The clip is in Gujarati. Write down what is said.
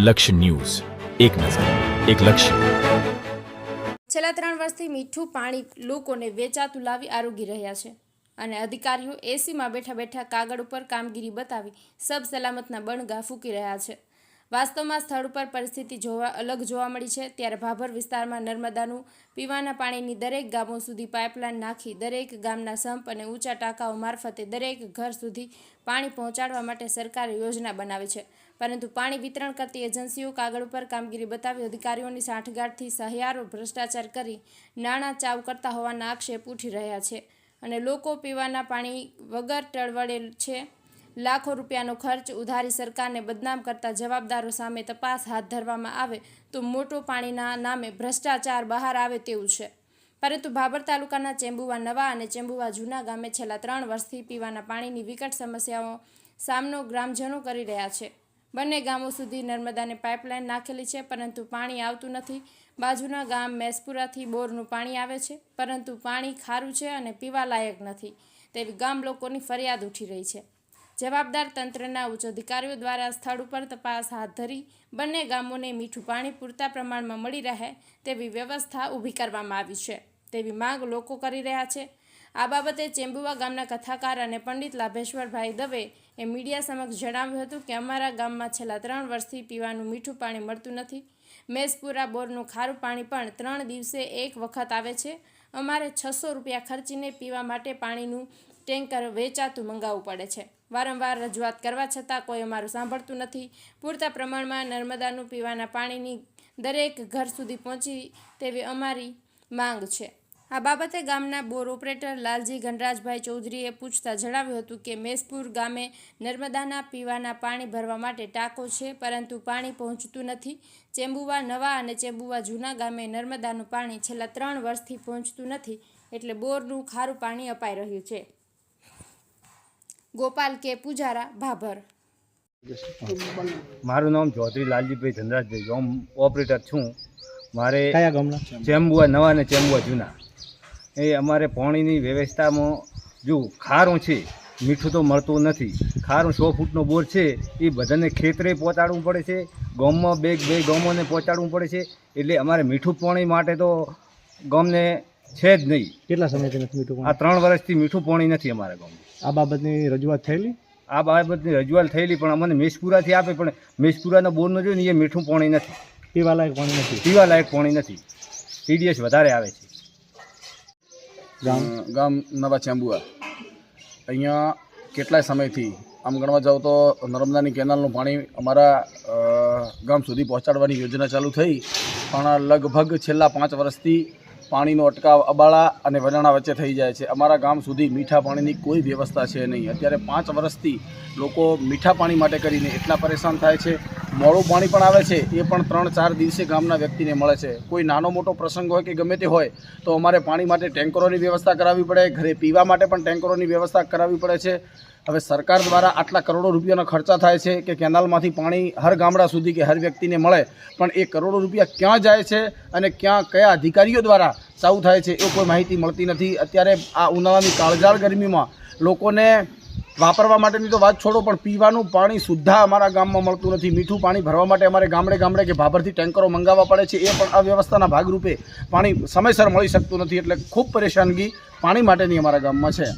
લક્ષ્ય ન્યૂઝ. એક નજર, એક લક્ષ્ય. છેલ્લા ત્રણ વર્ષથી મીઠું પાણી લોકોને વેચાતું લાવી આરોગી રહ્યા છે અને અધિકારીઓ એસીમાં બેઠા બેઠા કાગળ ઉપર કામગીરી બતાવી સબ સલામતના બણગા ફૂંકી રહ્યા છે. વાસ્તવમાં સ્થળ ઉપર પરિસ્થિતિ જોવા અલગ જોવા મળી છે. ત્યારે ભાભર વિસ્તારમાં નર્મદાનું પીવાના પાણીની દરેક ગામો સુધી પાઇપલાઇન નાખી દરેક ગામના સંપ અને ઊંચા ટાંકાઓ મારફતે દરેક ઘર સુધી પાણી પહોંચાડવા માટે સરકારે યોજના બનાવી છે. પરંતુ પાણી વિતરણ કરતી એજન્સીઓ કાગળ ઉપર કામગીરી બતાવી અધિકારીઓની સાંઠગાંઠથી સહિયારો ભ્રષ્ટાચાર કરી નાણાં ચાવ કરતા હોવાના આક્ષેપ ઉઠી રહ્યા છે અને લોકો પીવાના પાણી વગર ટળવળેલ છે. લાખો રૂપિયાનો ખર્ચ ઉધારી સરકારને બદનામ કરતા જવાબદારો સામે તપાસ હાથ ધરવામાં આવે તો મોટો પાણીના નામે ભ્રષ્ટાચાર બહાર આવે તેવું છે. પરંતુ ભાભર તાલુકાના ચેમ્બુવા નવા અને ચેમ્બુવા જૂના ગામે છેલ્લા ત્રણ વર્ષથી પીવાના પાણીની વિકટ સમસ્યાઓ સામનો ગ્રામજનો કરી રહ્યા છે. બંને ગામો સુધી નર્મદાને પાઇપલાઇન નાખેલી છે, પરંતુ પાણી આવતું નથી. બાજુના ગામ મેસપુરાથી બોરનું પાણી આવે છે, પરંતુ પાણી ખારું છે અને પીવા લાયક નથી. તેવી ગામ લોકોની ફરિયાદ ઉઠી રહી છે. જવાબદાર તંત્રના ઉચ્ચ અધિકારીઓ દ્વારા સ્થળ ઉપર તપાસ હાથ ધરી બંને ગામોને મીઠું પાણી પૂરતા પ્રમાણમાં મળી રહે તેવી વ્યવસ્થા ઊભી કરવામાં આવી છે. તેવી માંગ લોકો કરી રહ્યા છે. આ બાબતે ચેમ્બુવા ગામના કથાકાર અને પંડિત લાભેશ્વરભાઈ દવે એ મીડિયા સમક્ષ જણાવ્યું હતું કે અમારા ગામમાં છેલ્લા ત્રણ વર્ષથી પીવાનું મીઠું પાણી મળતું નથી. મેસપુરા બોરનું ખારું પાણી પણ ત્રણ દિવસે એક વખત આવે છે. અમારે છસો રૂપિયા ખર્ચીને પીવા માટે પાણીનું ટેન્કર વેચાતું મંગાવવું પડે છે. વારંવાર રજૂઆત કરવા છતાં કોઈ અમારું સાંભળતું નથી. પૂરતા પ્રમાણમાં નર્મદાનું પીવાના પાણીની દરેક ઘર સુધી પહોંચી તેવી અમારી માંગ છે. આ બાબતે ગામના બોર ઓપરેટર લાલજી ગણરાજભાઈ ચૌધરીએ પૂછતા જણાવ્યું હતું કે મેસપુર ગામે નર્મદાના પીવાના પાણી ભરવા માટે ટાંકો છે પરંતુ પાણી પહોંચતું નથી. ચેમ્બુવા નવા અને ચેમ્બુવા જૂના ગામે નર્મદાનું પાણી છેલ્લા ત્રણ વર્ષથી પહોંચતું નથી એટલે બોરનું ખારું પાણી અપાઈ રહ્યું છે. ગોપાલ કે પૂજારા ભાભર. મારું નામ ચૌધરી લાલજીભાઈ ધનરાજભાઈ. ઓપરેટર છું. મારે કયા ચેમ્બુઆ નવા અને ચેમ્બુઆ જૂના. એ અમારે પાણીની વ્યવસ્થામાં જો ખારું છે મીઠું તો મળતું નથી. ખારું સો ફૂટનો બોર છે એ બધાને ખેતરે પહોંચાડવું પડે છે ગામમાં બે બે ગામોને પહોંચાડવું પડે છે એટલે અમારે મીઠું પાણી માટે તો ગામને છે જ નહીં. કેટલા સમયથી નથી મીઠું આ ત્રણ વર્ષથી મીઠું પાણી નથી અમારા ગામમાં. આ બાબતની રજૂઆત થયેલી? આ બાબતની રજૂઆત થયેલી પણ અમને મેશપુરાથી આપે પણ મેશપુરાના બોરનો જોઈએ ને એ મીઠું પાણી નથી. પીવાલાયક પાણી નથી. પીવાલાયક પાણી નથી. ટીડીએસ વધારે આવે છે. ગામ? ગામ નવા ચેમ્બુઆ અહીંયા કેટલાય સમયથી આમ ગણવા જાઓ તો નર્મદાની કેનાલનું પાણી અમારા ગામ સુધી પહોંચાડવાની યોજના ચાલુ થઈ. પણ લગભગ છેલ્લા પાંચ વર્ષથી પાણીનો અટકાવ અબાળા અને વલાણા વચ્ચે થઈ જાય છે. અમારા ગામ સુધી મીઠા પાણીની કોઈ વ્યવસ્થા છે નહીં. અત્યારે પાંચ વર્ષથી લોકો મીઠા પાણી માટે કરીને એટલા પરેશાન થાય છે. મોડું પાણી પણ આવે છે. એ પણ ત્રણ, ચાર દિવસે ગામના વ્યક્તિને મળે છે. કોઈ નાનો મોટો પ્રસંગ હોય કે ગમે તે હોય, તો અમારે પાણી માટે ટેન્કરોની વ્યવસ્થા કરાવવી પડે. ઘરે પીવા માટે પણ ટેન્કરોની વ્યવસ્થા કરાવવી પડે છે. હવે સરકાર દ્વારા આટલા કરોડો રૂપિયાનો ખર્ચા થાય છે કે કેનાલમાંથી પાણી હર ગામડા સુધી કે હર વ્યક્તિને મળે, પણ એ કરોડો રૂપિયા ક્યાં જાય છે અને ક્યાં કયા અધિકારીઓ દ્વારા સાવ થાય છે એ કોઈ માહિતી મળતી નથી. અત્યારે આ ઉનાળાની કાળઝાળ ગરમીમાં લોકોને વાપરવા માટેની તો વાત છોડો, પણ પીવાનું પાણી સુદ્ધા અમારા ગામમાં મળતું નથી. મીઠું પાણી ભરવા માટે અમારે ગામડે ગામડે કે ભાભરથી ટેન્કરો મંગાવવા પડે છે, એ પણ અવ્યવસ્થાના ભાગરૂપે પાણી સમયસર મળી શકતું નથી, એટલે ખૂબ પરેશાનગી પાણી માટેની અમારા ગામમાં છે.